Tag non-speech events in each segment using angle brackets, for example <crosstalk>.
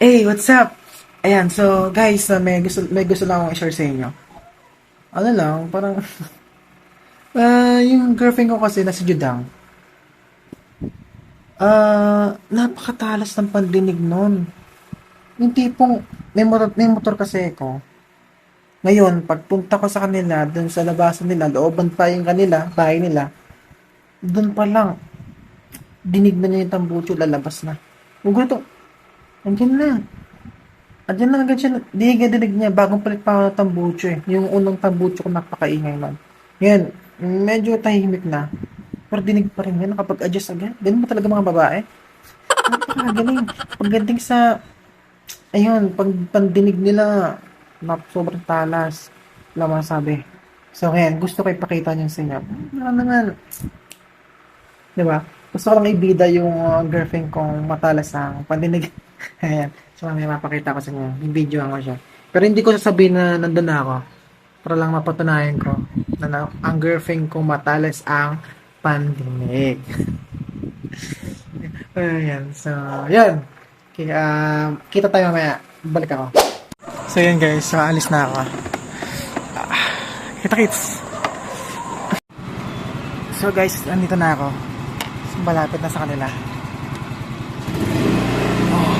Hey, what's up? Ayan, so guys, uh, may gusto may gusto lang akong i-share sa inyo. Ano lang, parang <laughs> ah yung girlfriend ko kasi na si Judang. Ah, napakatalas ng pandinig noon. Yung tipong may motor, may motor kasi ako. Ngayon, pagpunta ko sa kanila, dun sa labasan nila, looban pa yung kanila, bahay nila, dun pa lang, dinig na niya yung tambucho, lalabas na. Huwag ganito, andyan na. Andyan na agad siya. Dinig-dinig niya. Bagong palit pa ako ng eh. Yung unang tambucho ko napakaingay man. Ngayon, medyo tahimik na. Pero dinig pa rin yan. Nakapag-adjust agad. Ganun ba talaga mga babae? Napakagaling. Pagdating sa... Ayun, pag pandinig nila, nap sobrang talas. Wala masabi. So, ngayon, gusto ko ipakita niyo sa inyo. Ano naman, Di ba? Gusto ko lang ibida yung uh, girlfriend kong matalas ang pandinig. <laughs> Ayan. So, may mapakita ko sa inyo. Yung video ko siya. Pero hindi ko sasabihin na nandun na ako. Para lang mapatunayan ko na, na ang girlfriend kong matalas ang pandinig. <laughs> Ayan. So, yan. Okay, um, kita tayo mamaya. Balik ako. So, yan guys. So, alis na ako. Ah, Kita kits. So guys, andito na ako. Malapit na sa kanila. Oh.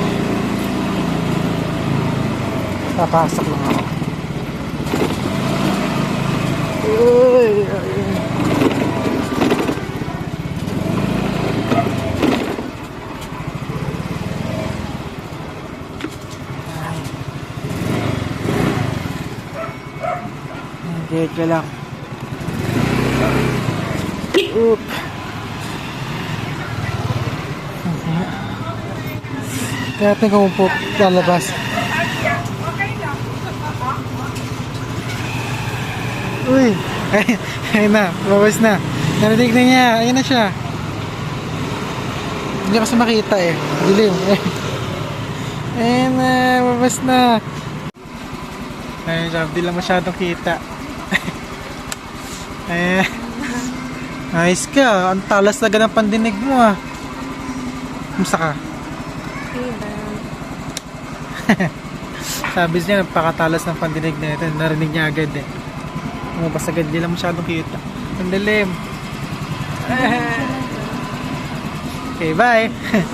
Papasok lang ako. Uy. Hindi ka lang. Oop. Kaya tingnan ko po lalabas. Uy! <laughs> Ay, ayun na, lumabas na. Narinig na niya, ayun na siya. Hindi kasi makita eh. Dilim. <laughs> Ayun na, lumabas na. Ayun siya, di lang masyadong kita. <laughs> Ayun. Ayos ka, ang talas talaga ng pandinig mo ah. Kumusta ka? Sabi niya, napakatalas ng pandinig na ito. Narinig niya agad eh. Lumabas agad, di lang masyadong kita. Ang dilim. Okay, bye! <laughs>